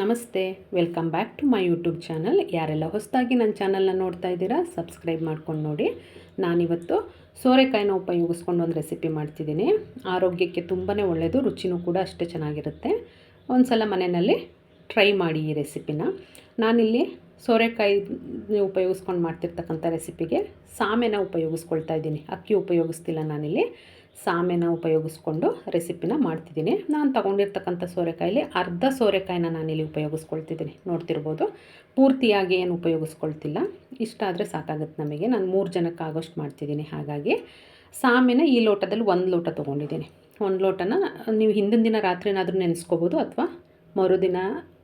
ನಮಸ್ತೆ, welcome back to my YouTube channel. ಯಾರೆಲ್ಲ ಹೊಸದಾಗಿ ನನ್ನ ಚಾನಲ್ನ ನೋಡ್ತಾ ಇದ್ದೀರಾ, ಸಬ್ಸ್ಕ್ರೈಬ್ ಮಾಡ್ಕೊಂಡು ನೋಡಿ. ನಾನಿವತ್ತು ಸೋರೆಕಾಯಿನ ಉಪಯೋಗಿಸ್ಕೊಂಡು ಒಂದು ರೆಸಿಪಿ ಮಾಡ್ತಿದ್ದೀನಿ. ಆರೋಗ್ಯಕ್ಕೆ ತುಂಬಾ ಒಳ್ಳೆಯದು ರುಚಿನೂ ಕೂಡ ಅಷ್ಟೇ ಚೆನ್ನಾಗಿರುತ್ತೆ. ಒಂದು ಸಲ ಮನೆಯಲ್ಲಿ ಟ್ರೈ ಮಾಡಿ ಈ ರೆಸಿಪಿನ. ನಾನಿಲ್ಲಿ ಸೋರೆಕಾಯಿ ಉಪಯೋಗಿಸ್ಕೊಂಡು ಮಾಡ್ತಿರ್ತಕ್ಕಂಥ ರೆಸಿಪಿಗೆ ಸಾಮೆನ ಉಪಯೋಗಿಸ್ಕೊಳ್ತಾ ಇದ್ದೀನಿ. ಅಕ್ಕಿ ಉಪಯೋಗಿಸ್ತಿಲ್ಲ ನಾನಿಲ್ಲಿ. ಸಾಮೆನ ಉಪಯೋಗಿಸ್ಕೊಂಡು ರೆಸಿಪಿನ ಮಾಡ್ತಿದ್ದೀನಿ. ನಾನು ತಗೊಂಡಿರ್ತಕ್ಕಂಥ ಸೋರೆಕಾಯಲ್ಲಿ ಅರ್ಧ ಸೋರೆಕಾಯಿನ ನಾನಿಲ್ಲಿ ಉಪಯೋಗಿಸ್ಕೊಳ್ತಿದ್ದೀನಿ. ನೋಡ್ತಿರ್ಬೋದು, ಪೂರ್ತಿಯಾಗಿ ಏನು ಉಪಯೋಗಿಸ್ಕೊಳ್ತಿಲ್ಲ. ಇಷ್ಟ ಆದರೆ ಸಾಕಾಗುತ್ತೆ ನಮಗೆ. ನಾನು ಮೂರು ಜನಕ್ಕೆ ಆಗೋಷ್ಟು ಮಾಡ್ತಿದ್ದೀನಿ. ಹಾಗಾಗಿ ಸಾಮೆನ ಈ ಲೋಟದಲ್ಲಿ ಒಂದು ಲೋಟ ತೊಗೊಂಡಿದ್ದೀನಿ. ಒಂದು ಲೋಟನ ನೀವು ಹಿಂದಿನ ದಿನ ರಾತ್ರಿನಾದರೂ ನೆನೆಸ್ಕೋಬೋದು ಅಥವಾ ಮರುದಿನ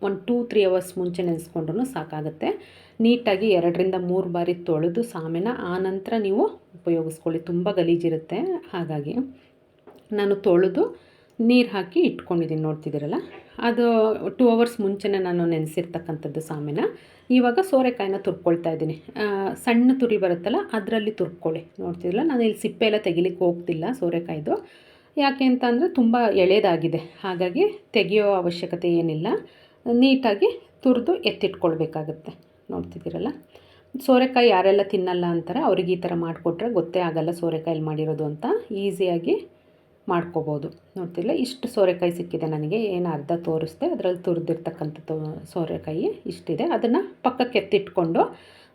ಒಂದು ಟೂ ತ್ರೀ ಅವರ್ಸ್ ಮುಂಚೆ ನೆನೆಸ್ಕೊಂಡ್ರೂ ಸಾಕಾಗುತ್ತೆ. ನೀಟಾಗಿ ಎರಡರಿಂದ ಮೂರು ಬಾರಿ ತೊಳೆದು ಸಾಮೆನ ಆನಂತರ ನೀವು ಉಪಯೋಗಿಸ್ಕೊಳ್ಳಿ. ತುಂಬ ಗಲೀಜಿರುತ್ತೆ. ಹಾಗಾಗಿ ನಾನು ತೊಳೆದು ನೀರು ಹಾಕಿ ಇಟ್ಕೊಂಡಿದ್ದೀನಿ ನೋಡ್ತಿದ್ದೀರಲ್ಲ? ಅದು ಟೂ ಅವರ್ಸ್ ಮುಂಚೆನೇ ನಾನು ನೆನೆಸಿರ್ತಕ್ಕಂಥದ್ದು ಸಾಮೆನ. ಇವಾಗ ಸೋರೆಕಾಯಿನ ತುರ್ಕೊಳ್ತಾ ಇದ್ದೀನಿ. ಸಣ್ಣ ತುರಿ ಬರುತ್ತಲ್ಲ, ಅದರಲ್ಲಿ ತುರ್ಕೊಳ್ಳಿ. ನೋಡ್ತಿದ್ರಲ್ಲ ನಾನು ಇಲ್ಲಿ ಸಿಪ್ಪೆ ಎಲ್ಲ ತೆಗಿಲಿಕ್ಕೆ ಹೋಗ್ತಿಲ್ಲ ಸೋರೆಕಾಯ್ದು. ಯಾಕೆ ಅಂತ ಅಂದರೆ ತುಂಬ ಎಳೆದಾಗಿದೆ. ಹಾಗಾಗಿ ತೆಗೆಯೋ ಅವಶ್ಯಕತೆ ಏನಿಲ್ಲ. ನೀಟಾಗಿ ತುರಿದು ಎತ್ತಿಟ್ಕೊಳ್ಬೇಕಾಗತ್ತೆ. ನೋಡ್ತಿದ್ದೀರಲ್ಲ? ಸೋರೆಕಾಯಿ ಯಾರೆಲ್ಲ ತಿನ್ನಲ್ಲ ಅಂತಾರೆ ಅವ್ರಿಗೆ ಈ ಥರ ಮಾಡಿಕೊಟ್ರೆ ಗೊತ್ತೇ ಆಗಲ್ಲ ಸೋರೆಕಾಯಲ್ಲಿ ಮಾಡಿರೋದು ಅಂತ. ಈಸಿಯಾಗಿ ಮಾಡ್ಕೋಬೋದು. ನೋಡ್ತಿಲ್ಲ ಇಷ್ಟು ಸೋರೆಕಾಯಿ ಸಿಕ್ಕಿದೆ ನನಗೆ. ಏನು ಅರ್ಧ ತೋರಿಸ್ದೆ. ಅದರಲ್ಲಿ ತುರಿದಿರ್ತಕ್ಕಂಥದ್ದು ಸೋರೆಕಾಯಿ ಇಷ್ಟಿದೆ. ಅದನ್ನು ಪಕ್ಕಕ್ಕೆ ಎತ್ತಿಟ್ಕೊಂಡು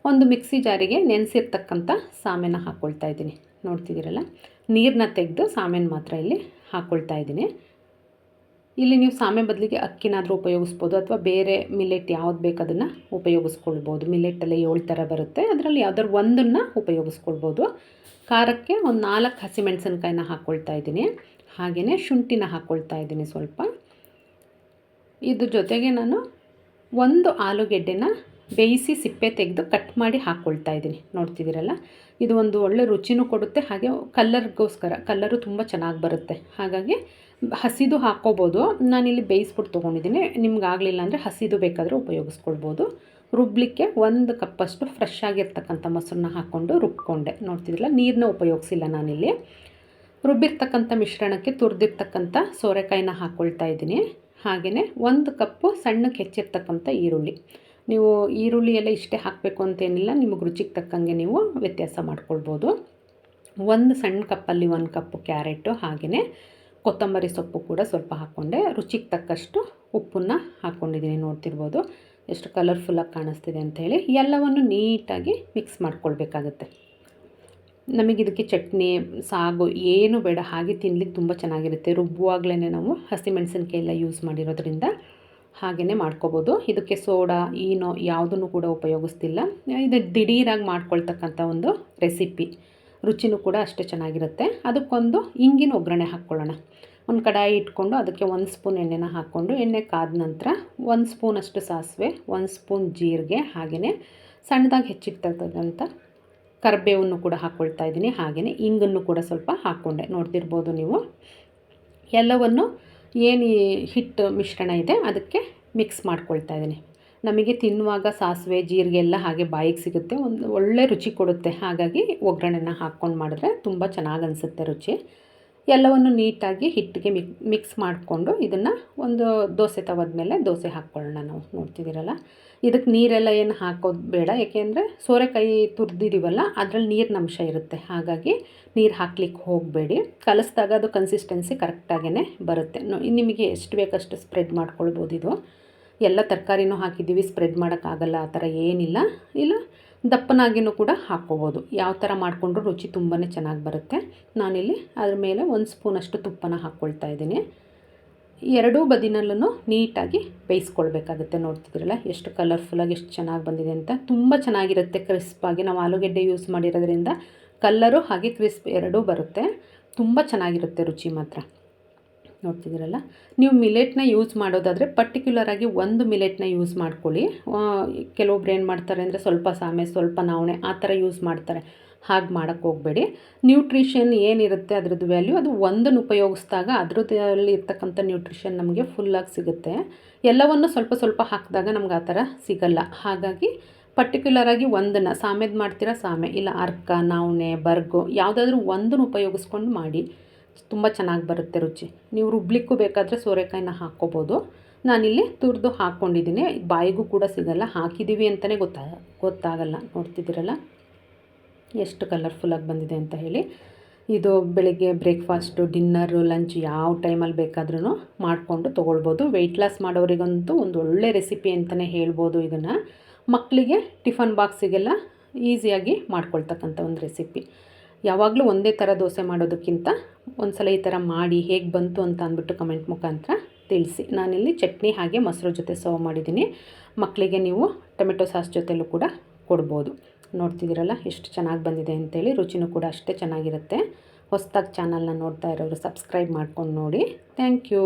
ಒಂದು ಮಿಕ್ಸಿ ಜಾರಿಗೆ ನೆನೆಸಿರ್ತಕ್ಕಂಥ ಸಾಮೆನ ಹಾಕ್ಕೊಳ್ತಾ ಇದ್ದೀನಿ. ನೋಡ್ತಿದ್ದೀರಲ್ಲ? ನೀರನ್ನ ತೆಗೆದು ಸಾಮೆನ ಮಾತ್ರ ಇಲ್ಲಿ ಹಾಕ್ಕೊಳ್ತಾ ಇದ್ದೀನಿ. ಇಲ್ಲಿ ನೀವು ಸಾಮೆ ಬದಲಿಗೆ ಅಕ್ಕಿನಾದರೂ ಉಪಯೋಗಿಸ್ಬೋದು ಅಥವಾ ಬೇರೆ ಮಿಲೆಟ್ ಯಾವ್ದು ಬೇಕು ಅದನ್ನು ಉಪಯೋಗಿಸ್ಕೊಳ್ಬೋದು. ಮಿಲೆಟಲ್ಲಿ ಏಳು ಥರ ಬರುತ್ತೆ. ಅದರಲ್ಲಿ ಯಾವ್ದಾದ್ರು ಒಂದನ್ನು ಉಪಯೋಗಿಸ್ಕೊಳ್ಬೋದು. ಖಾರಕ್ಕೆ ಒಂದು ನಾಲ್ಕು ಹಸಿಮೆಣಸಿನ್ಕಾಯಿನ ಹಾಕ್ಕೊಳ್ತಾ ಇದ್ದೀನಿ. ಹಾಗೆಯೇ ಶುಂಠಿನ ಹಾಕ್ಕೊಳ್ತಾ ಇದ್ದೀನಿ ಸ್ವಲ್ಪ. ಇದ್ರ ಜೊತೆಗೆ ನಾನು ಒಂದು ಆಲೂಗೆಡ್ಡೆನ ಬೇಯಿಸಿ ಸಿಪ್ಪೆ ತೆಗೆದು ಕಟ್ ಮಾಡಿ ಹಾಕ್ಕೊಳ್ತಾ ಇದ್ದೀನಿ. ನೋಡ್ತಿದ್ದೀರಲ್ಲ? ಇದು ಒಂದು ಒಳ್ಳೆ ರುಚಿನೂ ಕೊಡುತ್ತೆ, ಹಾಗೆ ಕಲ್ಲರ್ಗೋಸ್ಕರ, ಕಲ್ಲರು ತುಂಬ ಚೆನ್ನಾಗಿ ಬರುತ್ತೆ. ಹಾಗಾಗಿ ಹಸಿದು ಹಾಕ್ಕೋಬೋದು ನಾನಿಲ್ಲಿ ಬೇಯಿಸ್ಬಿಟ್ಟು ತೊಗೊಂಡಿದ್ದೀನಿ. ನಿಮ್ಗೆ ಆಗಲಿಲ್ಲ ಅಂದರೆ ಹಸಿದು ಬೇಕಾದರೂ ಉಪಯೋಗಿಸ್ಕೊಳ್ಬೋದು. ರುಬ್ಲಿಕ್ಕೆ ಒಂದು ಕಪ್ಪಷ್ಟು ಫ್ರೆಶ್ ಆಗಿರ್ತಕ್ಕಂಥ ಮೊಸರನ್ನ ಹಾಕ್ಕೊಂಡು ರುಬ್ಕೊಂಡೆ. ನೋಡ್ತಿದ್ರಲ್ಲ ನೀರನ್ನ ಉಪಯೋಗಿಸಿಲ್ಲ ನಾನಿಲ್ಲಿ. ರುಬ್ಬಿರ್ತಕ್ಕಂಥ ಮಿಶ್ರಣಕ್ಕೆ ತುರಿದಿರ್ತಕ್ಕಂಥ ಸೋರೆಕಾಯಿನ ಹಾಕ್ಕೊಳ್ತಾ ಇದ್ದೀನಿ. ಹಾಗೆಯೇ ಒಂದು ಕಪ್ಪು ಸಣ್ಣಕ್ಕೆ ಹೆಚ್ಚಿರ್ತಕ್ಕಂಥ ಈರುಳ್ಳಿ. ನೀವು ಈರುಳ್ಳಿ ಎಲ್ಲ ಇಷ್ಟೇ ಹಾಕಬೇಕು ಅಂತೇನಿಲ್ಲ ನಿಮಗೆ ರುಚಿಗೆ ತಕ್ಕಂಗೆ ನೀವು ವ್ಯತ್ಯಾಸ ಮಾಡ್ಕೊಳ್ಬೋದು. ಒಂದು ಸಣ್ಣ ಕಪ್ಪಲ್ಲಿ ಒಂದು ಕಪ್ಪು ಕ್ಯಾರೆಟು, ಹಾಗೆಯೇ ಕೊತ್ತಂಬರಿ ಸೊಪ್ಪು ಕೂಡ ಸ್ವಲ್ಪ ಹಾಕ್ಕೊಂಡೆ. ರುಚಿಗೆ ತಕ್ಕಷ್ಟು ಉಪ್ಪನ್ನು ಹಾಕ್ಕೊಂಡಿದ್ದೀನಿ, ನೋಡ್ತಿರ್ಬೋದು. ಎಷ್ಟು ಕಲರ್ಫುಲ್ಲಾಗಿ ಕಾಣಿಸ್ತಿದೆ ಅಂಥೇಳಿ ಎಲ್ಲವನ್ನು ನೀಟಾಗಿ ಮಿಕ್ಸ್ ಮಾಡ್ಕೊಳ್ಬೇಕಾಗತ್ತೆ. ನಮಗೆ ಇದಕ್ಕೆ ಚಟ್ನಿ, ಸಾಗು ಏನು ಬೇಡ, ಹಾಗೆ ತಿನ್ಲಿಕ್ಕೆ ತುಂಬ ಚೆನ್ನಾಗಿರುತ್ತೆ. ರುಬ್ಬುವಾಗಲೇ ನಾವು ಹಸಿಮೆಣಸಿನ್ಕಾಯಿ ಎಲ್ಲ ಯೂಸ್ ಮಾಡಿರೋದ್ರಿಂದ. ಹಾಗೆಯೇ ಮಾಡ್ಕೋಬೋದು. ಇದಕ್ಕೆ ಸೋಡಾ ಏನೋ ಯಾವುದನ್ನು ಕೂಡ ಉಪಯೋಗಿಸ್ತಿಲ್ಲ. ಇದು ದಿಢೀರಾಗಿ ಮಾಡ್ಕೊಳ್ತಕ್ಕಂಥ ಒಂದು ರೆಸಿಪಿ. ರುಚಿನೂ ಕೂಡ ಅಷ್ಟೇ ಚೆನ್ನಾಗಿರುತ್ತೆ. ಅದಕ್ಕೊಂದು ಇಂಗಿನ ಒಗ್ಗರಣೆ ಹಾಕ್ಕೊಳ್ಳೋಣ. ಒಂದು ಕಡಾಯಿ ಇಟ್ಕೊಂಡು ಅದಕ್ಕೆ ಒಂದು ಸ್ಪೂನ್ ಎಣ್ಣೆನ ಹಾಕ್ಕೊಂಡು ಎಣ್ಣೆ ಕಾದ ನಂತರ ಒಂದು ಸ್ಪೂನಷ್ಟು ಸಾಸಿವೆ, ಒಂದು ಸ್ಪೂನ್ ಜೀರಿಗೆ ಹಾಗೆಯೇ ಸಣ್ಣದಾಗಿ ಹೆಚ್ಚಿರ್ತಕ್ಕಂಥ ಕರಿಬೇವನ್ನು ಕೂಡ ಹಾಕ್ಕೊಳ್ತಾ ಇದ್ದೀನಿ. ಹಾಗೆಯೇ ಹಿಂಗನ್ನು ಕೂಡ ಸ್ವಲ್ಪ ಹಾಕ್ಕೊಂಡೆ. ನೋಡ್ತಿರ್ಬೋದು ನೀವು. ಎಲ್ಲವನ್ನು ಏನು ಹಿಟ್ಟು ಮಿಶ್ರಣ ಇದೆ, ಅದಕ್ಕೆ ಮಿಕ್ಸ್ ಮಾಡ್ಕೊಳ್ತಾ ಇದ್ದೀನಿ. ನಮಗೆ ತಿನ್ನುವಾಗ ಸಾಸಿವೆ, ಜೀರಿಗೆ ಎಲ್ಲ ಹಾಗೆ ಬಾಯಿಗೆ ಸಿಗುತ್ತೆ, ಒಂದು ಒಳ್ಳೆ ರುಚಿ ಕೊಡುತ್ತೆ. ಹಾಗಾಗಿ ಒಗ್ಗರಣೆನ ಹಾಕ್ಕೊಂಡು ಮಾಡಿದ್ರೆ ತುಂಬ ಚೆನ್ನಾಗಿ ಅನಿಸುತ್ತೆ ರುಚಿ. ಎಲ್ಲವನ್ನು ನೀಟಾಗಿ ಹಿಟ್ಟಿಗೆ ಮಿಕ್, ಮಿಕ್ಸ್ ಮಾಡಿಕೊಂಡು ಇದನ್ನು ಒಂದು ದೋಸೆ ತವದ ಮೇಲೆ ದೋಸೆ ಹಾಕ್ಕೊಳ್ಳೋಣ ನಾವು. ನೋಡ್ತಿದ್ದೀರಲ್ಲ? ಇದಕ್ಕೆ ನೀರೆಲ್ಲ ಏನು ಹಾಕೋದು ಬೇಡ. ಏಕೆಂದರೆ ಸೋರೆಕಾಯಿ ತುರಿದಿದ್ದೀವಲ್ಲ ಅದರಲ್ಲಿ ನೀರಿನ ಅಂಶ ಇರುತ್ತೆ. ಹಾಗಾಗಿ ನೀರು ಹಾಕ್ಲಿಕ್ಕೆ ಹೋಗಬೇಡಿ. ಕಲಿಸಿದಾಗ ಅದು ಕನ್ಸಿಸ್ಟೆನ್ಸಿ ಕರೆಕ್ಟಾಗೇ ಬರುತ್ತೆ. ನಿಮಗೆ ಎಷ್ಟು ಬೇಕಷ್ಟು ಸ್ಪ್ರೆಡ್ ಮಾಡ್ಕೊಳ್ಬೋದು ಇದು. ಎಲ್ಲ ತರಕಾರಿನೂ ಹಾಕಿದ್ದೀವಿ ಸ್ಪ್ರೆಡ್ ಮಾಡೋಕ್ಕಾಗಲ್ಲ, ಆ ಥರ ಏನಿಲ್ಲ. ಇಲ್ಲ ದಪ್ಪನಾಗಿನೂ ಕೂಡ ಹಾಕ್ಕೋಬೋದು. ಯಾವ ಥರ ಮಾಡಿಕೊಂಡ್ರು ರುಚಿ ತುಂಬಾ ಚೆನ್ನಾಗಿ ಬರುತ್ತೆ. ನಾನಿಲ್ಲಿ ಅದ್ರ ಮೇಲೆ ಒಂದು ಸ್ಪೂನಷ್ಟು ತುಪ್ಪನ ಹಾಕ್ಕೊಳ್ತಾ ಇದ್ದೀನಿ. ಎರಡೂ ಬದಿನಲ್ಲೂ ನೀಟಾಗಿ ಬೇಯಿಸ್ಕೊಳ್ಬೇಕಾಗುತ್ತೆ. ನೋಡ್ತಿದ್ರಲ್ಲ ಎಷ್ಟು ಕಲರ್ಫುಲ್ಲಾಗಿ ಎಷ್ಟು ಚೆನ್ನಾಗಿ ಬಂದಿದೆ ಅಂತ. ತುಂಬ ಚೆನ್ನಾಗಿರುತ್ತೆ ಕ್ರಿಸ್ಪಾಗಿ. ನಾವು ಆಲೂಗೆಡ್ಡೆ ಯೂಸ್ ಮಾಡಿರೋದ್ರಿಂದ ಕಲ್ಲರು ಹಾಗೆ ಕ್ರಿಸ್ಪ್ ಎರಡೂ ಬರುತ್ತೆ. ತುಂಬ ಚೆನ್ನಾಗಿರುತ್ತೆ ರುಚಿ ಮಾತ್ರ. ನೋಡ್ತಿದ್ದೀರಲ್ಲ? ನೀವು ಮಿಲೆಟ್ನ ಯೂಸ್ ಮಾಡೋದಾದರೆ ಪರ್ಟಿಕ್ಯುಲರಾಗಿ ಒಂದು ಮಿಲೆಟ್ನ ಯೂಸ್ ಮಾಡ್ಕೊಳ್ಳಿ. ಕೆಲವೊಬ್ರು ಏನು ಮಾಡ್ತಾರೆ ಅಂದರೆ ಸ್ವಲ್ಪ ಸಾಮೆ ಸ್ವಲ್ಪ ನಾವಣೆ ಆ ಥರ ಯೂಸ್ ಮಾಡ್ತಾರೆ. ಹಾಗೆ ಮಾಡೋಕ್ಕೆ ಹೋಗಬೇಡಿ. ನ್ಯೂಟ್ರಿಷನ್ ಏನಿರುತ್ತೆ ಅದ್ರದ್ದು ವ್ಯಾಲ್ಯೂ? ಅದು ಒಂದನ್ನು ಉಪಯೋಗಿಸಿದಾಗ ಅದರದ್ದಲ್ಲಿ ಇರ್ತಕ್ಕಂಥ ನ್ಯೂಟ್ರಿಷನ್ ನಮಗೆ ಫುಲ್ಲಾಗಿ ಸಿಗುತ್ತೆ. ಎಲ್ಲವನ್ನು ಸ್ವಲ್ಪ ಸ್ವಲ್ಪ ಹಾಕಿದಾಗ ನಮ್ಗೆ ಆ ಥರ ಸಿಗಲ್ಲ. ಹಾಗಾಗಿ ಪರ್ಟಿಕ್ಯುಲರಾಗಿ ಒಂದನ್ನು ಸಾಮೆದು ಮಾಡ್ತೀರಾ ಸಾಮೆ ಇಲ್ಲ ಅರ್ಕ, ನಾವಣೆ, ಬರ್ಗು, ಯಾವುದಾದ್ರೂ ಒಂದನ್ನು ಉಪಯೋಗಿಸ್ಕೊಂಡು ಮಾಡಿ. ತುಂಬ ಚೆನ್ನಾಗಿ ಬರುತ್ತೆ ರುಚಿ. ನೀವು ರುಬ್ಲಿಕ್ಕೂ ಬೇಕಾದರೆ ಸೋರೆಕಾಯಿನ ಹಾಕ್ಕೋಬೋದು. ನಾನಿಲ್ಲಿ ತುರಿದು ಹಾಕ್ಕೊಂಡಿದ್ದೀನಿ. ಬಾಯಿಗೂ ಕೂಡ ಸಿಗಲ್ಲ. ಹಾಕಿದ್ದೀವಿ ಅಂತಲೇ ಗೊತ್ತಾಗ ಗೊತ್ತಾಗಲ್ಲ. ನೋಡ್ತಿದ್ದೀರಲ್ಲ? ಎಷ್ಟು ಕಲರ್ಫುಲ್ಲಾಗಿ ಬಂದಿದೆ ಅಂತ ಹೇಳಿ. ಇದು ಬೆಳಿಗ್ಗೆ ಬ್ರೇಕ್ಫಾಸ್ಟು ಡಿನ್ನರು ಲಂಚ್ ಯಾವ ಟೈಮಲ್ಲಿ ಬೇಕಾದ್ರೂ ಮಾಡಿಕೊಂಡು ತೊಗೊಳ್ಬೋದು. ವೆಯ್ಟ್ ಲಾಸ್ ಮಾಡೋರಿಗಂತೂ ಒಂದು ಒಳ್ಳೆ ರೆಸಿಪಿ ಅಂತಲೇ ಹೇಳ್ಬೋದು ಇದನ್ನು. ಮಕ್ಕಳಿಗೆ ಟಿಫನ್ ಬಾಕ್ಸಿಗೆಲ್ಲ ಈಸಿಯಾಗಿ ಮಾಡ್ಕೊಳ್ತಕ್ಕಂಥ ಒಂದು ರೆಸಿಪಿ ಯಾವಾಗಲೂ ಒಂದೇ ಥರ ದೋಸೆ ಮಾಡೋದಕ್ಕಿಂತ ಒಂದು ಸಲ ಈ ಥರ ಮಾಡಿ ಹೇಗೆ ಬಂತು ಅಂತ ಅಂದ್ಬಿಟ್ಟು ಕಮೆಂಟ್ ಮುಖಾಂತರ ತಿಳಿಸಿ. ನಾನಿಲ್ಲಿ ಚಟ್ನಿ ಹಾಗೆ ಮೊಸರು ಜೊತೆ ಸರ್ವ್ ಮಾಡಿದ್ದೀನಿ. ಮಕ್ಕಳಿಗೆ ನೀವು ಟೊಮೆಟೊ ಸಾಸ್ ಜೊತೆಲೂ ಕೂಡ ಕೊಡ್ಬೋದು. ನೋಡ್ತಿದ್ದೀರಲ್ಲ, ಎಷ್ಟು ಚೆನ್ನಾಗಿ ಬಂದಿದೆ ಅಂತೇಳಿ. ರುಚಿನೂ ಕೂಡ ಅಷ್ಟೇ ಚೆನ್ನಾಗಿರುತ್ತೆ. ಹೊಸ್ದಾಗಿ ಚಾನಲ್ನ ನೋಡ್ತಾ ಇರೋರು ಸಬ್ಸ್ಕ್ರೈಬ್ ಮಾಡ್ಕೊಂಡು ನೋಡಿ. Thank you